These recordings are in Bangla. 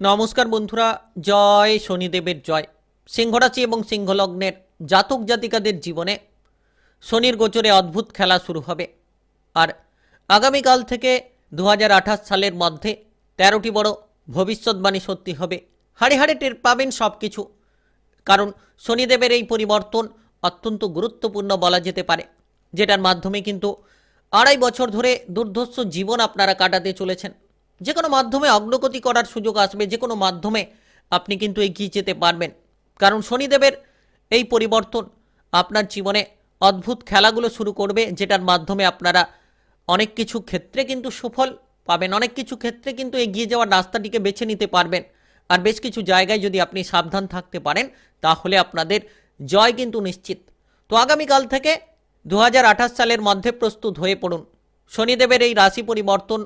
নমস্কার বন্ধুরা, জয় শনিদেবের জয়। সিংহরাশি এবং সিংহলগ্নের জাতক জাতিকাদের জীবনে শনির গোচরে অদ্ভুত খেলা শুরু হবে। আর আগামীকাল থেকে দু হাজার আঠাশ সালের মধ্যে তেরোটি বড় ভবিষ্যৎবাণী সত্যি হবে। হাড়ে হাড়ে টের পাবেন সব কিছু কারণ শনিদেবের এই পরিবর্তন অত্যন্ত গুরুত্বপূর্ণ বলা যেতে পারে, যেটার মাধ্যমে কিন্তু আড়াই বছর ধরে দুর্ধর্ষ জীবন আপনারা কাটাতে চলেছেন। যে কোনো মাধ্যমে অগ্রগতি করার সুযোগ আসবে, যে কোনো মাধ্যমে আপনি কিন্তু এগিয়ে যেতে পারবেন। কারণ শনিদেবের এই পরিবর্তন আপনার জীবনে অদ্ভুত খেলাগুলো শুরু করবে, যেটার মাধ্যমে আপনারা অনেক কিছু ক্ষেত্রে কিন্তু সুফল পাবেন, অনেক কিছু ক্ষেত্রে কিন্তু এগিয়ে যাওয়ার রাস্তাটিকে বেছে নিতে পারবেন। আর বেশ কিছু জায়গায় যদি আপনি সাবধান থাকতে পারেন, তাহলে আপনাদের জয় কিন্তু নিশ্চিত। তো আগামীকাল থেকে দু হাজার আঠাশ সালের মধ্যে প্রস্তুত হয়ে পড়ুন। শনিদেবের এই রাশি পরিবর্তন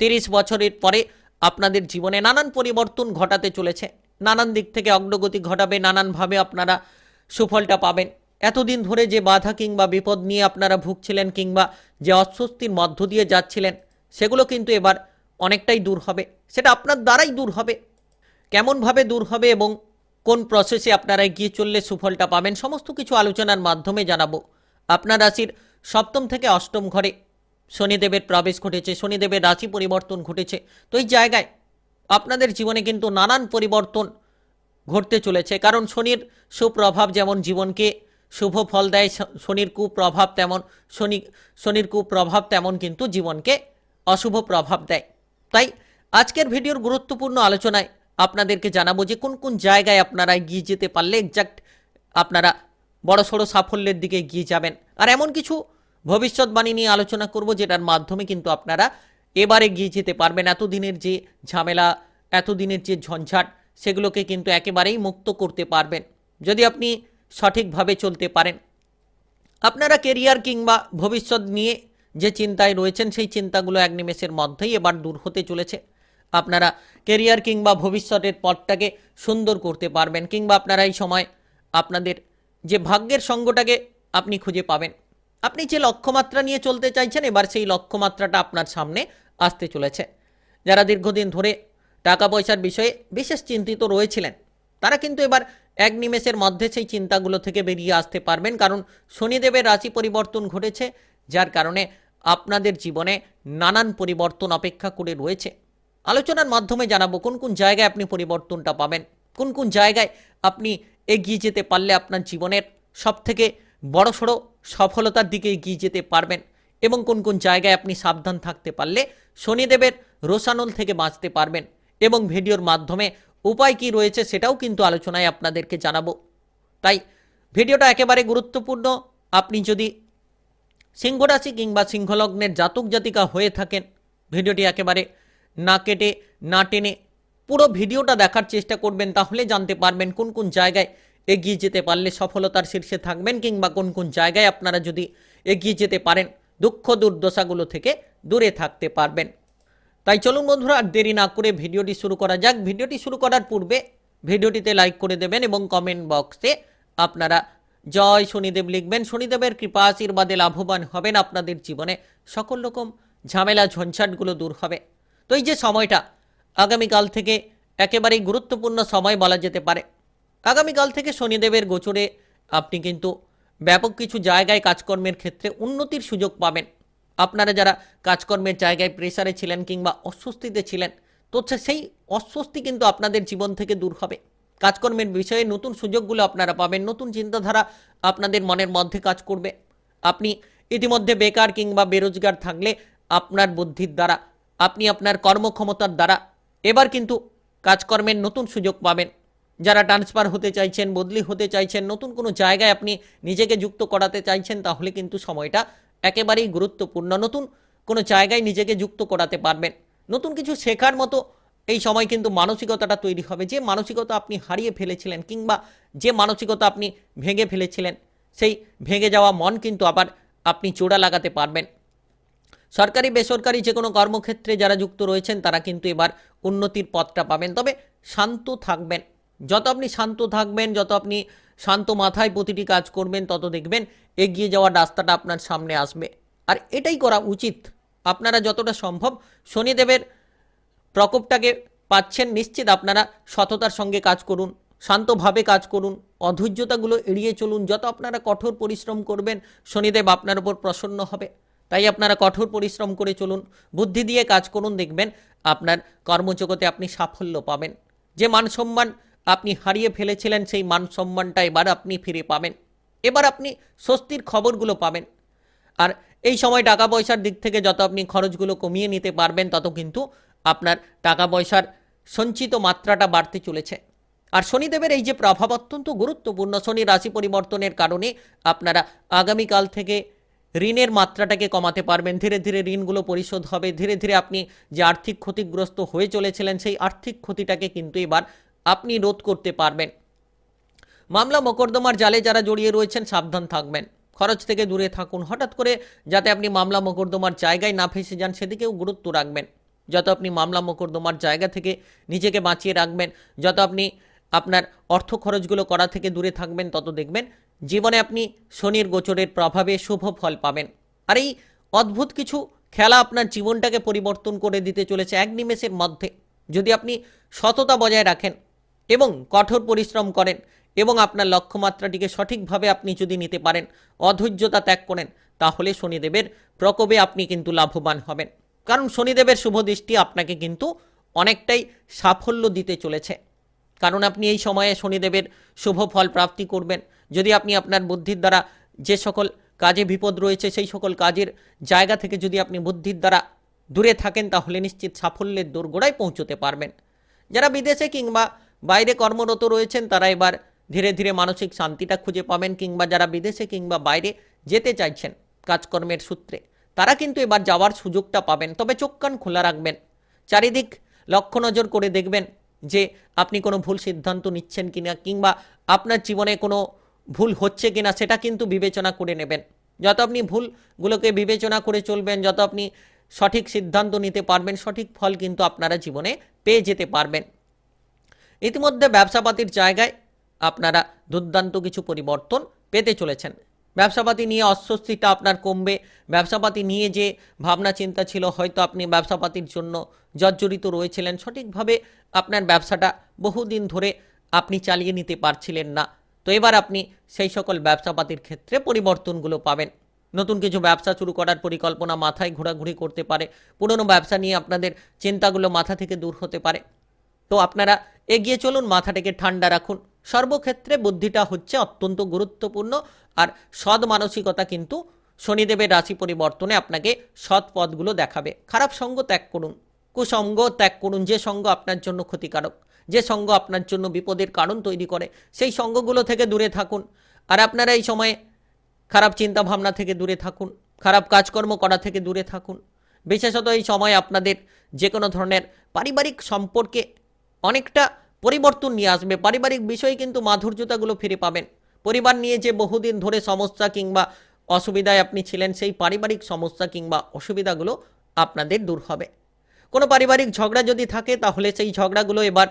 তিরিশ বছরের পরে আপনাদের জীবনে নানান পরিবর্তন ঘটাতে চলেছে। নানান দিক থেকে অগ্রগতি ঘটাবে, নানানভাবে আপনারা সুফলটা পাবেন। এতদিন ধরে যে বাধা কিংবা বিপদ নিয়ে আপনারা ভুগছিলেন কিংবা যে অস্বস্তির মধ্য দিয়ে যাচ্ছিলেন, সেগুলো কিন্তু এবার অনেকটাই দূর হবে। সেটা আপনার দ্বারাই দূর হবে। কেমনভাবে দূর হবে এবং কোন প্রসেসে আপনারা এগিয়ে চললে সুফলটা পাবেন, সমস্ত কিছু আলোচনার মাধ্যমে জানাব। আপনার রাশির সপ্তম থেকে অষ্টম ঘরে শনিদেবের প্রবেশ ঘটেছে, শনিদেবের রাশি পরিবর্তন ঘটেছে। তো এই জায়গায় আপনাদের জীবনে কিন্তু নানান পরিবর্তন ঘটতে চলেছে। কারণ শনির সুপ্রভাব যেমন জীবনকে শুভ ফল দেয় শনির কুপ্রভাব তেমন, শনি, শনির কুপ্রভাব তেমন কিন্তু জীবনকে অশুভ প্রভাব দেয়। তাই আজকের ভিডিওর গুরুত্বপূর্ণ আলোচনায় আপনাদেরকে জানাব যে কোন কোন জায়গায় আপনারা এগিয়ে যেতে পারলে এক্সাক্ট আপনারা বড় সড়ো সাফল্যের দিকে এগিয়ে যাবেন। আর এমন কিছু ভবিষ্যৎবাণী নিয়ে আলোচনা করব, যেটার মাধ্যমে কিন্তু আপনারা এবারে গিয়ে যেতে পারবেন। এতদিনের যে ঝামেলা, এতদিনের যে ঝঞ্ঝাট, সেগুলোকে কিন্তু একেবারেই মুক্ত করতে পারবেন, যদি আপনি সঠিকভাবে চলতে পারেন। আপনারা কেরিয়ার কিংবা ভবিষ্যৎ নিয়ে যে চিন্তায় রয়েছেন, সেই চিন্তাগুলো এক নিমেষের মধ্যেই এবার দূর হতে চলেছে। আপনারা কেরিয়ার কিংবা ভবিষ্যতের পথটাকে সুন্দর করতে পারবেন, কিংবা আপনারা এই সময় আপনাদের যে ভাগ্যের সঙ্গটাকে আপনি খুঁজে পাবেন। আপনি যে লক্ষ্যমাত্রা নিয়ে চলতে চাইছেন, এবার সেই লক্ষ্যমাত্রাটা আপনার সামনে আসতে চলেছে। যারা দীর্ঘদিন ধরে টাকা পয়সার বিষয়ে বিশেষ চিন্তিত রয়েছিলেন, তারা কিন্তু এবার এক নিমেষের মধ্যে সেই চিন্তাগুলো থেকে বেরিয়ে আসতে পারবেন। কারণ শনিদেবের রাশি পরিবর্তন ঘটেছে, যার কারণে আপনাদের জীবনে নানান পরিবর্তন অপেক্ষা করে রয়েছে। আলোচনার মাধ্যমে জানাব কোন কোন জায়গায় আপনি পরিবর্তনটা পাবেন, কোন কোন জায়গায় আপনি এগিয়ে যেতে পারলে আপনার জীবনের সবথেকে বড়সড় সফলতার দিকে এগিয়ে যেতে পারবেন এবং কোন কোন জায়গায় আপনি সাবধান থাকতে পারলে শনিদেবের রোসানল থেকে বাঁচতে পারবেন এবং ভিডিওর মাধ্যমে উপায় কি রয়েছে সেটাও কিন্তু আলোচনায় আপনাদেরকে জানাব। তাই ভিডিওটা একেবারে গুরুত্বপূর্ণ। আপনি যদি সিংহরাশি কিংবা সিংহলগ্নের জাতক জাতিকা হয়ে থাকেন, ভিডিওটি একেবারে না কেটে না টেনে পুরো ভিডিওটা দেখার চেষ্টা করবেন, তাহলে জানতে পারবেন কোন কোন জায়গায় এগিয়ে যেতে পারলে সফলতার শীর্ষে থাকবেন কিংবা কোন কোন জায়গায় আপনারা যদি এগিয়ে যেতে পারেন, দুঃখ দুর্দশাগুলো থেকে দূরে থাকতে পারবেন। তাই চলুন বন্ধুরা, আর দেরি না করে ভিডিওটি শুরু করা যাক। ভিডিওটি শুরু করার পূর্বে ভিডিওটিতে লাইক করে দেবেন এবং কমেন্ট বক্সে আপনারা জয় শনিদেব লিখবেন। শনিদেবের কৃপা আশীর্বাদে লাভবান হবেন আপনাদের জীবনে। সকল রকম ঝামেলা, ঝঞ্ঝাটগুলো দূর হবে। তো এই যে সময়টা, আগামীকাল থেকে একেবারেই গুরুত্বপূর্ণ সময় বলা যেতে পারে। আগামীকাল থেকে শনিদেবের গোচরে আপনি কিন্তু ব্যাপক কিছু জায়গায় কাজকর্মের ক্ষেত্রে উন্নতির সুযোগ পাবেন। আপনারা যারা কাজকর্মের জায়গায় প্রেসারে ছিলেন কিংবা অস্বস্তিতে ছিলেন, তো সেই অস্বস্তি কিন্তু আপনাদের জীবন থেকে দূর হবে। কাজকর্মের বিষয়ে নতুন সুযোগগুলো আপনারা পাবেন, নতুন চিন্তাধারা আপনাদের মনের মধ্যে কাজ করবে। আপনি ইতিমধ্যে বেকার কিংবা বেরোজগার থাকলে আপনার বুদ্ধির দ্বারা, আপনি আপনার কর্মক্ষমতার দ্বারা এবার কিন্তু কাজকর্মের নতুন সুযোগ পাবেন। যারা ট্রান্সফার হতে চাইছেন, বদলি হতে চাইছেন, নতুন কোনো জায়গায় আপনি নিজেকে যুক্ত করাতে চাইছেন, তাহলে কিন্তু সময়টা একেবারেই গুরুত্বপূর্ণ। নতুন কোনো জায়গায় নিজেকে যুক্ত করাতে পারবেন। নতুন কিছু শেখার মতো এই সময় কিন্তু মানসিকতাটা তৈরি হবে। যে মানসিকতা আপনি হারিয়ে ফেলেছিলেন কিংবা যে মানসিকতা আপনি ভেঙে ফেলেছিলেন, সেই ভেঙে যাওয়া মন কিন্তু আবার আপনি চূড়া লাগাতে পারবেন। সরকারি, বেসরকারি যে কোনো কর্মক্ষেত্রে যারা যুক্ত রয়েছেন, তারা কিন্তু এবার উন্নতির পথটা পাবেন। তবে শান্ত থাকবেন। যত আপনি শান্ত থাকবেন, যত আপনি শান্ত মাথায় প্রতিটি কাজ করবেন, তত দেখবেন এগিয়ে যাওয়ার রাস্তাটা আপনার সামনে আসবে। আর এটাই করা উচিত। আপনারা যতটা সম্ভব শনিদেবের প্রকোপটাকে পাচ্ছেন, নিশ্চিত আপনারা সততার সঙ্গে কাজ করুন, শান্তভাবে কাজ করুন, অধৈর্যতাগুলো এড়িয়ে চলুন। যত আপনারা কঠোর পরিশ্রম করবেন, শনিদেব আপনার উপর প্রসন্ন হবে। তাই আপনারা কঠোর পরিশ্রম করে চলুন, বুদ্ধি দিয়ে কাজ করুন, দেখবেন আপনার কর্মজগতে আপনি সাফল্য পাবেন। যে মান সম্মান আপনি হারিয়ে ফেলেছিলেন সেই মান সম্মানটা এবার আপনি ফিরে পাবেন। এবার আপনি স্বস্তির খবরগুলো পাবেন। আর এই সময় টাকা পয়সার দিক থেকে যত আপনি খরচগুলো কমিয়ে নিতে পারবেন, তত কিন্তু আপনার টাকা পয়সার সঞ্চিত মাত্রাটা বাড়তে চলেছে। আর শনিদেবের এই যে প্রভাব অত্যন্ত গুরুত্বপূর্ণ, শনি রাশি পরিবর্তনের কারণে আপনারা আগামীকাল থেকে ঋণের মাত্রাটাকে কমাতে পারবেন। ধীরে ধীরে ঋণগুলো পরিশোধ হবে। ধীরে ধীরে আপনি যে আর্থিক ক্ষতিগ্রস্ত হয়ে চলেছিলেন, সেই আর্থিক ক্ষতিটাকে কিন্তু এবার আপনি রোধ করতে পারবেন। মামলা মোকদ্দমার জালে যারা জড়িয়ে রয়েছেন, সাবধান থাকবেন। খরচ থেকে দূরে থাকুন। হঠাৎ করে যাতে আপনি মামলা মোকদ্দমার জায়গায় না ফেসে যান, সেদিকেও গুরুত্ব রাখবেন। যত আপনি মামলা মোকদ্দমার জায়গা থেকে নিজেকে বাঁচিয়ে রাখবেন, যত আপনি আপনার অর্থ খরচগুলো করা থেকে দূরে থাকবেন, তত দেখবেন জীবনে আপনি শনির গোচরের প্রভাবে শুভ ফল পাবেন। আর এই অদ্ভুত কিছু খেলা আপনার জীবনটাকে পরিবর্তন করে দিতে চলেছে এক নিমেষের মধ্যে। যদি আপনি সততা বজায় রাখেন এবং কঠোর পরিশ্রম করেন এবং আপনার লক্ষ্যমাত্রাটিকে সঠিকভাবে আপনি যদি নিতে পারেন, অধৈর্যতা ত্যাগ করেন, তাহলে শনিদেবের প্রকোপে আপনি কিন্তু লাভবান হবেন। কারণ শনিদেবের শুভ দৃষ্টি আপনাকে কিন্তু অনেকটাই সাফল্য দিতে চলেছে। কারণ আপনি এই সময়ে শনিদেবের শুভ ফল প্রাপ্তি করবেন। যদি আপনি আপনার বুদ্ধির দ্বারা যে সকল কাজে বিপদ রয়েছে, সেই সকল কাজের জায়গা থেকে যদি আপনি বুদ্ধির দ্বারা দূরে থাকেন, তাহলে নিশ্চিত সাফল্যের দোরগোড়ায় পৌঁছতে পারবেন। যারা বিদেশে কিংবা বাইরে কর্মরত রয়েছেন, তারা এবার ধীরে ধীরে মানসিক শান্তিটা খুঁজে পাবেন কিংবা যারা বিদেশে কিংবা বাইরে যেতে চাইছেন কাজকর্মের সূত্রে, তারা কিন্তু এবার যাওয়ার সুযোগটা পাবেন। তবে চোখ কান খোলা রাখবেন। চারিদিক লক্ষ্য নজর করে দেখবেন যে আপনি কোনো ভুল সিদ্ধান্ত নিচ্ছেন কিনা কিংবা আপনার জীবনে কোনো ভুল হচ্ছে কিনা, সেটা কিন্তু বিবেচনা করে নেবেন। যত আপনি ভুলগুলোকে বিবেচনা করে চলবেন, যত আপনি সঠিক সিদ্ধান্ত নিতে পারবেন, সঠিক ফল কিন্তু আপনারা জীবনে পেয়ে যেতে পারবেন। ইতিমধ্যে ব্যবসাপাতির জায়গায় আপনারা দুর্দান্ত কিছু পরিবর্তন পেতে চলেছেন। ব্যবসাপাতি নিয়ে অস্বস্তিটা আপনার কমবে। ব্যবসাপাতি নিয়ে যে ভাবনা চিন্তা ছিল, হয়তো আপনি ব্যবসাপাতির জন্য জর্জরিত রয়েছিলেন। সঠিকভাবে আপনার ব্যবসাটা বহুদিন ধরে আপনি চালিয়ে নিতে পারছিলেন না। তো এবার আপনি সেই সকল ব্যবসাপাতির ক্ষেত্রে পরিবর্তনগুলো পাবেন। নতুন কিছু ব্যবসা শুরু করার পরিকল্পনা মাথায় ঘোরাঘুরি করতে পারে। পুরনো ব্যবসা নিয়ে আপনাদের চিন্তাগুলো মাথা থেকে দূর হতে পারে। তো আপনারা এগিয়ে চলুন, মাথাটাকে ঠান্ডা রাখুন। সর্বক্ষেত্রে বুদ্ধিটা হচ্ছে অত্যন্ত গুরুত্বপূর্ণ আর সৎ মানসিকতা কিন্তু শনিদেবের রাশি পরিবর্তনে আপনাকে সৎ পথগুলো দেখাবে। খারাপ সঙ্গ ত্যাগ করুন। কুসঙ্গ ত্যাগ করুন, যে সঙ্গ আপনার জন্য ক্ষতিকারক, যে সঙ্গ আপনার জন্য বিপদের কারণ তৈরি করে, সেই সঙ্গগুলো থেকে দূরে থাকুন। আর আপনারা এই সময়ে খারাপ চিন্তা ভাবনা থেকে দূরে থাকুন, খারাপ কাজকর্ম করা থেকে দূরে থাকুন। বিশেষত এই সময় আপনাদের যে কোনো ধরনের পারিবারিক সম্পর্কে অনেকটা পরিবর্তন নিয়ে আসবে। পারিবারিক বিষয়ে কিন্তু মাধুর্যতাগুলো ফিরে পাবেন। পরিবার নিয়ে যে বহুদিন ধরে সমস্যা কিংবা অসুবিধায় আপনি ছিলেন, সেই পারিবারিক সমস্যা কিংবা অসুবিধাগুলো আপনাদের দূর হবে। কোনো পারিবারিক ঝগড়া যদি থাকে, তাহলে সেই ঝগড়াগুলো এবার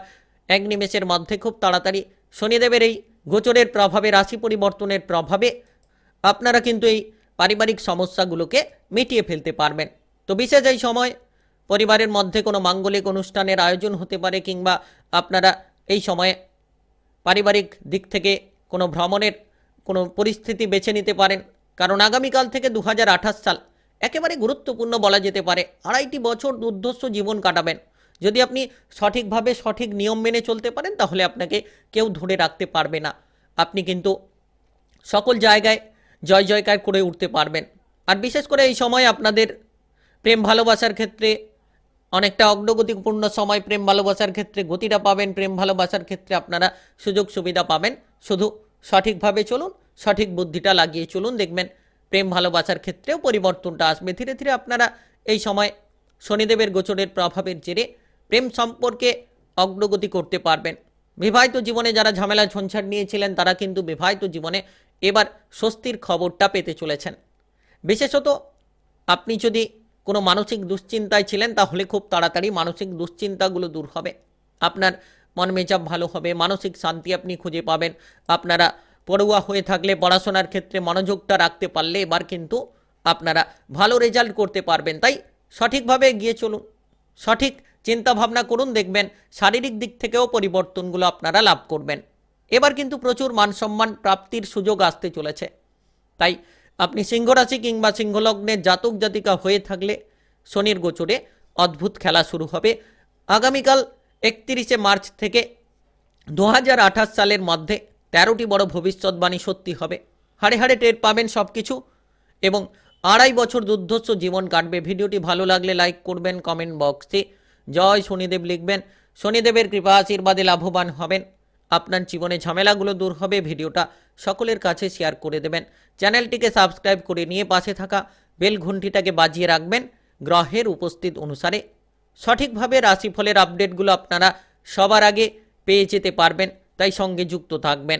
এক নিমেষের মধ্যে খুব তাড়াতাড়ি শনিদেবের এই গোচরের প্রভাবে, রাশি পরিবর্তনের প্রভাবে আপনারা কিন্তু এই পারিবারিক সমস্যাগুলোকে মিটিয়ে ফেলতে পারবেন। তো বিশেষ এই সময় পরিবারের মধ্যে কোনো মাঙ্গলিক অনুষ্ঠানের আয়োজন হতে পারে কিংবা আপনারা এই সময়ে পারিবারিক দিক থেকে কোনো ভ্রমণের কোনো পরিস্থিতি বেছে নিতে পারেন। কারণ আগামীকাল থেকে দু হাজার আঠাশ সাল একেবারে গুরুত্বপূর্ণ বলা যেতে পারে, আড়াইটি বছর দুর্ধর্ষ জীবন কাটাবেন। যদি আপনি সঠিকভাবে সঠিক নিয়ম মেনে চলতে পারেন, তাহলে আপনাকে কেউ ধরে রাখতে পারবে না। আপনি কিন্তু সকল জায়গায় জয় জয়কার করে উঠতে পারবেন। আর বিশেষ করে এই সময় আপনাদের প্রেম ভালোবাসার ক্ষেত্রে অনেকটা অগ্রগতিপূর্ণ সময় প্রেম ভালোবাসার ক্ষেত্রে গতিটা পাবেন, প্রেম ভালোবাসার ক্ষেত্রে আপনারা সুযোগ সুবিধা পাবেন। শুধু সঠিকভাবে চলুন, সঠিক বুদ্ধিটা লাগিয়ে চলুন, দেখবেন প্রেম ভালোবাসার ক্ষেত্রেও পরিবর্তনটা আসবে। ধীরে ধীরে আপনারা এই সময় শনিদেবের গোচরের প্রভাবের জেরে প্রেম সম্পর্কে অগ্রগতি করতে পারবেন। বিবাহিত জীবনে যারা ঝামেলা ঝঞ্ঝাট নিয়েছিলেন, তারা কিন্তু বিবাহিত জীবনে এবার স্বস্তির খবরটা পেতে চলেছেন। বিশেষত আপনি যদি কোনো মানসিক দুশ্চিন্তায় ছিলেন, তাহলে খুব তাড়াতাড়ি মানসিক দুশ্চিন্তাগুলো দূর হবে। আপনার মন মেজাব ভালো হবে, মানসিক শান্তি আপনি খুঁজে পাবেন। আপনারা পড়ুয়া হয়ে থাকলে পড়াশোনার ক্ষেত্রে মনোযোগটা রাখতে পারলে এবার কিন্তু আপনারা ভালো রেজাল্ট করতে পারবেন। তাই সঠিকভাবে এগিয়ে চলুন। সঠিক চিন্তা ভাবনা করুন, দেখবেন শারীরিক দিক থেকেও পরিবর্তনগুলো আপনারা লাভ করবেন। এবার কিন্তু প্রচুর মান সম্মান প্রাপ্তির সুযোগ আসতে চলেছে। তাই আপনি সিংহরাশি কিংবা সিংহলগ্নের জাতক জাতিকা হয়ে থাকলে শনির গোচরে অদ্ভুত খেলা শুরু হবে। আগামীকাল একত্রিশে মার্চ থেকে দু হাজার আঠাশ সালের মধ্যে তেরোটি বড় ভবিষ্যৎবাণী সত্যি হবে। হাড়ে হাড়ে টের পাবেন সব কিছু এবং আড়াই বছর দুর্ধর্ষ জীবন কাটবে। ভিডিওটি ভালো লাগলে লাইক করবেন, কমেন্ট বক্সে জয় শনিদেব লিখবেন। শনিদেবের কৃপা আশীর্বাদে লাভবান হবেন। আপনার জীবনে ঝামেলাগুলো দূর হবে, ভিডিওটা সকলের কাছে শেয়ার করে দেবেন। চ্যানেলটিকে সাবস্ক্রাইব করে নিয়ে পাশে থাকা বেল ঘণ্টিটাকে বাজিয়ে রাখবেন গ্রহের উপস্থিত অনুসারে। সঠিকভাবে রাশিফলের আপডেটগুলো আপনারা সবার আগে পেয়ে যেতে পারবেন, তাই সঙ্গে যুক্ত থাকবেন।